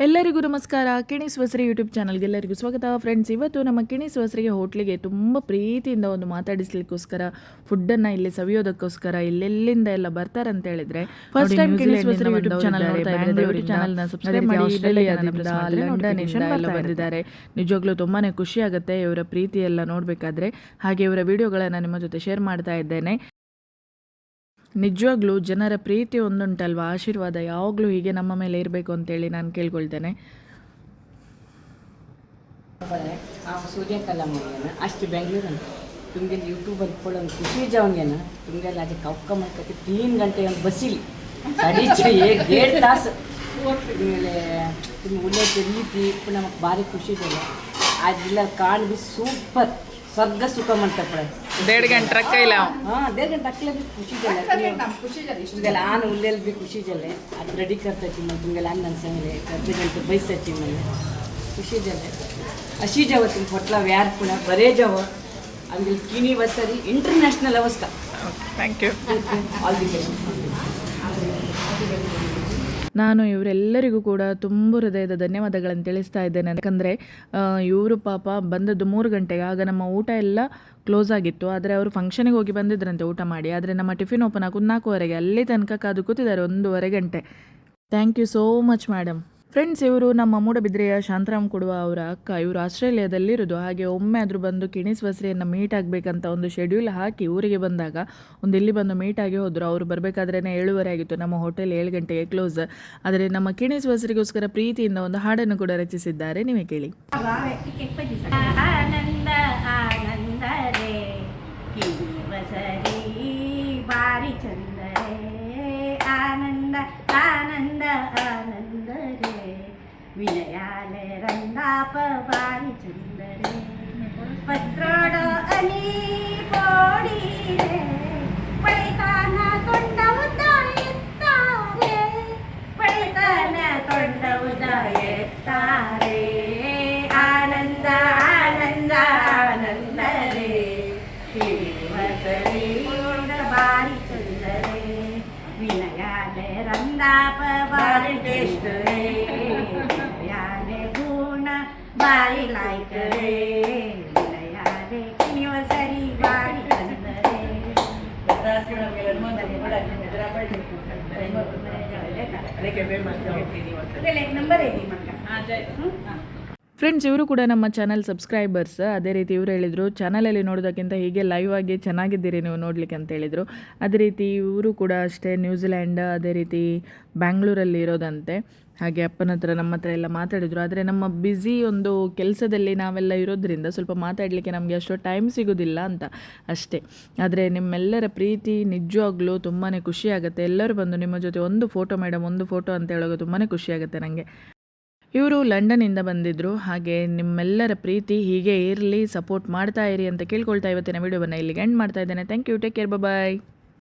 ಎಲ್ಲರಿಗೂ ನಮಸ್ಕಾರ. ಕಿಣಿಸ್ ವಸರಿ ಯೂಟ್ಯೂಬ್ ಚಾನಲ್ಗೆ ಎಲ್ಲರಿಗೂ ಸ್ವಾಗತ. ಫ್ರೆಂಡ್ಸ್ ಇವತ್ತು ನಮ್ಮ ಕಿಣಿಸ್ ವಸ್ರಿಗೆ ಹೋಟ್ಲಿಗೆ ತುಂಬ ಪ್ರೀತಿಯಿಂದ ಒಂದು ಮಾತಾಡಿಸ್ಲಿಕ್ಕೋಸ್ಕರ ಫುಡ್ಡನ್ನು ಇಲ್ಲಿ ಸವಿಯೋದಕ್ಕೋಸ್ಕರ ಇಲ್ಲೆಲ್ಲಿಂದ ಎಲ್ಲ ಬರ್ತಾರೆ ಅಂತ ಹೇಳಿದ್ರೆ ಫಸ್ಟ್ ಟೈಮ್ ಕಿಣಿಸ್ ವಸ್ರಿ ಯೂಟ್ಯೂಬ್ ಚಾನಲ್ ಚಾನಲ್ನ ಸಬ್ಸ್ಕ್ರೈಬ್ ಮಾಡಿ. ಆಸ್ಟ್ರೇಲಿಯಾದಿಂದ ಎಲ್ಲ ಬಂದಿದ್ದಾರೆ. ನಿಜವಾಗ್ಲೂ ತುಂಬಾನೇ ಖುಷಿ ಆಗುತ್ತೆ ಇವರ ಪ್ರೀತಿ ಎಲ್ಲ ನೋಡಬೇಕಾದ್ರೆ. ಹಾಗೆ ಇವರ ವಿಡಿಯೋಗಳನ್ನ ನಿಮ್ಮ ಜೊತೆ ಶೇರ್ ಮಾಡ್ತಾ ಇದ್ದೇನೆ. ನಿಜವಾಗ್ಲೂ ಜನರ ಪ್ರೀತಿ ಒಂದುಂಟಲ್ವ? ಆಶೀರ್ವಾದ ಯಾವಾಗಲೂ ಹೀಗೆ ನಮ್ಮ ಮೇಲೆ ಇರಬೇಕು ಅಂತೇಳಿ ನಾನು ಕೇಳ್ಕೊಳ್ತೇನೆ. ನಾವು ಸೂರ್ಯಕಾಲ ಮುಗಿಯೋಣ ಅಷ್ಟು ಬೆಂಗಳೂರನ್ನು. ತುಂಬ ಯೂಟ್ಯೂಬ್ ಅಂದ್ಕೊಳ್ಳೋ ಒಂದು ಖುಷಿ ಜಾವನ್ಗೇನ ತುಂಗೆಲ್ಲ ಅದಕ್ಕೆ ಅವಕ್ಕ ಮಾಡ್ಕೊತಿ ತೀನ್ ಗಂಟೆ ಒಂದು ಬಸ್ಸಿಲಿ ಎರಡು ತಾಸು. ಆಮೇಲೆ ತುಂಬ ಒಳ್ಳೆ ರೀತಿ ನಮಗೆ ಭಾರಿ ಖುಷಿ ಇದೆ. ಅದಿಲ್ಲ ಕಾಣ್ಬಿ ಸೂಪರ್. ಸ್ವರ್ಗ ಸುಖ ಮಾಡ್ತಪ್ಪಳೆ ಡೇಡ್ ಗಂಟೆ ಟ್ರಕ್ ಇಲ್ಲ. ಹಾ ಡೇಡ್ ಗಂಟೆ ಟ್ರಕ್ ಇಲ್ಲ ಖುಷಿ ಜಲ್ಲ. ಖುಷಿ ಜಲ್ಲ ಖುಷಿ ಜಲ್ಲ ಇಷ್ಟು ಜಲ್ಲ ಆನ ಉಲ್ಲೆಲ್ ಬಿ ಖುಷಿ ಜಲ್ಲ. ಅದ್ ರೆಡಿ ಕರ್ತಾ ಚಿನ್ನ ತುಂಗಲ ಅನ್ನ ಸಂಗಲೆ ಕರ್ತಾ ಜಂತ ಬೈಸ ಚಿನ್ನ ಖುಷಿ ಜಲ್ಲ. ಅಶಿ ಜವತಿ ಫಟ್ಲ ವ್ಯಾರ್ ಕೂಡ ಬರೇ ಜವ. ಅಂಗಿ ಕಿನಿ ವಸರಿ international ಅವಸ್ಥಾ. Thank you all the best ನಾನು ಇವರೆಲ್ಲರಿಗೂ ಕೂಡ ತುಂಬ ಹೃದಯದ ಧನ್ಯವಾದಗಳನ್ನು ತಿಳಿಸ್ತಾ ಇದ್ದೇನೆ. ಯಾಕಂದರೆ ಇವರು ಪಾಪ ಬಂದದ್ದು ಮೂರು ಗಂಟೆಗೆ. ಆಗ ನಮ್ಮ ಊಟ ಎಲ್ಲ ಕ್ಲೋಸ್ ಆಗಿತ್ತು. ಆದರೆ ಅವರು ಫಂಕ್ಷನಿಗೆ ಹೋಗಿ ಬಂದಿದ್ರಂತೆ ಊಟ ಮಾಡಿ. ಆದರೆ ನಮ್ಮ ಟಿಫಿನ್ ಓಪನ್ ಆಗೋದು ನಾಲ್ಕುವರೆಗೆ. ಅಲ್ಲಿ ತನಕ ಕಾದು ಕೂತಿದ್ದಾರೆ ಒಂದೂವರೆ ಗಂಟೆ. Thank you so much, madam. Friends ಇವರು ನಮ್ಮ ಮೂಡಬಿದ್ರೆಯ ಶಾಂತರಾಮ್ ಕೊಡುವ ಅವರ ಅಕ್ಕ, ಇವರು ಆಸ್ಟ್ರೇಲಿಯಾದಲ್ಲಿರೋದು. ಹಾಗೆ ಒಮ್ಮೆ ಆದರೂ ಬಂದು ಕಿಣಿಸ್ ವಸ್ರಿಯನ್ನು ಮೀಟ್ ಆಗಬೇಕಂತ ಒಂದು ಶೆಡ್ಯೂಲ್ ಹಾಕಿ ಊರಿಗೆ ಬಂದಾಗ ಒಂದು ಇಲ್ಲಿ ಬಂದು ಮೀಟ್ ಆಗಿ ಹೋದರು. ಅವರು ಬರಬೇಕಾದ್ರೇ ಏಳುವರೆ ಆಗಿತ್ತು. ನಮ್ಮ ಹೋಟೆಲ್ ಏಳು ಗಂಟೆಗೆ ಕ್ಲೋಸ್ ಆದರೆ ನಮ್ಮ ಕಿಣಿಸ್ ವಸ್ರಿಗೋಸ್ಕರ ಪ್ರೀತಿಯಿಂದ ಒಂದು ಹಾಡನ್ನು ಕೂಡ ರಚಿಸಿದ್ದಾರೆ. ನೀವೇ ಕೇಳಿ. വിനയാലെ രണ്ടാപ്പവായി ചുണ്ടരേ പത്രോടോ അനീ പോടീരേ പൈതാന തൊണ്ടവുതായെത്താരേ പൈതാന തൊണ്ടവുതായെത്താരേ ആനന്ദ ആനന്ദ ആനന്ദരേ ബാരി ചുണ്ടരേ വിനയാലെ രണ്ടാപ്പവാരി കൃഷ്ണരേ બારી લાય કરે નંબર એ મંગા હા જય. હા. ಫ್ರೆಂಡ್ಸ್ ಇವರು ಕೂಡ ನಮ್ಮ ಚಾನಲ್ ಸಬ್ಸ್ಕ್ರೈಬರ್ಸ್ ಅದೇ ರೀತಿ ಇವರು ಹೇಳಿದರು ಚಾನಲಲ್ಲಿ ನೋಡೋದಕ್ಕಿಂತ ಹೀಗೆ ಲೈವ್ ಆಗಿ ಚೆನ್ನಾಗಿದ್ದೀರಿ ನೀವು ನೋಡಲಿಕ್ಕೆ ಅಂತ ಹೇಳಿದರು. ಅದೇ ರೀತಿ ಇವರು ಕೂಡ ಅಷ್ಟೇ ನ್ಯೂಜಿಲ್ಯಾಂಡ್ ಅದೇ ರೀತಿ ಬ್ಯಾಂಗ್ಳೂರಲ್ಲಿ ಇರೋದಂತೆ. ಹಾಗೆ ಅಪ್ಪನ ಹತ್ರ, ನಮ್ಮ ಹತ್ರ ಎಲ್ಲ ಮಾತಾಡಿದರು. ಆದರೆ ನಮ್ಮ ಬ್ಯುಸಿ ಒಂದು ಕೆಲಸದಲ್ಲಿ ನಾವೆಲ್ಲ ಇರೋದ್ರಿಂದ ಸ್ವಲ್ಪ ಮಾತಾಡಲಿಕ್ಕೆ ನಮಗೆ ಅಷ್ಟು ಟೈಮ್ ಸಿಗೋದಿಲ್ಲ ಅಂತ ಅಷ್ಟೇ. ಆದರೆ ನಿಮ್ಮೆಲ್ಲರ ಪ್ರೀತಿ ನಿಜವಾಗ್ಲೂ ತುಂಬಾ ಖುಷಿ ಆಗುತ್ತೆ. ಎಲ್ಲರೂ ಬಂದು ನಿಮ್ಮ ಜೊತೆ ಒಂದು ಫೋಟೋ ಮೇಡಮ್ ಒಂದು ಫೋಟೋ ಅಂತ ಹೇಳೋದು ತುಂಬಾ ಖುಷಿಯಾಗುತ್ತೆ ನನಗೆ ಇವರು ಲಂಡನಿಂದ ಬಂದಿದ್ದರು ಹಾಗೆ ನಿಮ್ಮೆಲ್ಲರ ಪ್ರೀತಿ ಹೀಗೆ ಇರಲಿ, ಸಪೋರ್ಟ್ ಮಾಡ್ತಾ ಇರಿ ಅಂತ ಕೇಳ್ಕೊಳ್ತಾ ಇವತ್ತಿನ ವಿಡಿಯೋವನ್ನು ಇಲ್ಲಿಗೆ ಎಂಡ್ ಮಾಡ್ತಾ ಇದ್ದೇನೆ. Thank you take care bye